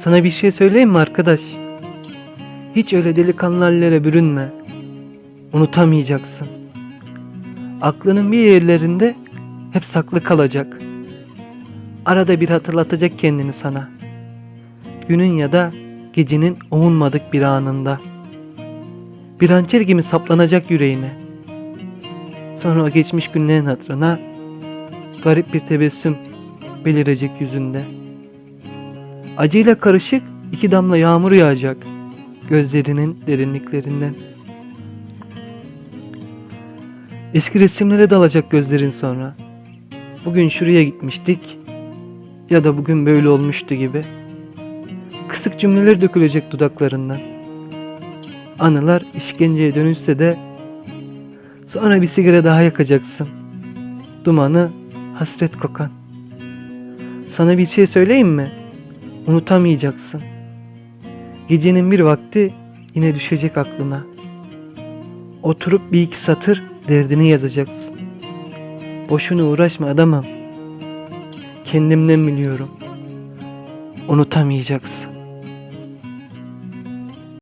Sana bir şey söyleyeyim mi arkadaş? Hiç öyle delikanlı hallere bürünme. Unutamayacaksın. Aklının bir yerlerinde hep saklı kalacak. Arada bir hatırlatacak kendini sana. Günün ya da gecenin umulmadık bir anında. Bir hançer gibi saplanacak yüreğine. Sonra o geçmiş günlerin hatırına garip bir tebessüm belirecek yüzünde. Acıyla karışık iki damla yağmur yağacak gözlerinin derinliklerinden. Eski resimlere dalacak gözlerin sonra. Bugün şuraya gitmiştik ya da bugün böyle olmuştu gibi. Kısık cümleler dökülecek dudaklarından. Anılar işkenceye dönüşse de sonra bir sigara daha yakacaksın. Dumanı hasret kokan. Sana bir şey söyleyeyim mi? Unutamayacaksın. Gecenin bir vakti yine düşecek aklına. Oturup bir iki satır derdini yazacaksın. Boşuna uğraşma adamım. Kendimden biliyorum. Unutamayacaksın.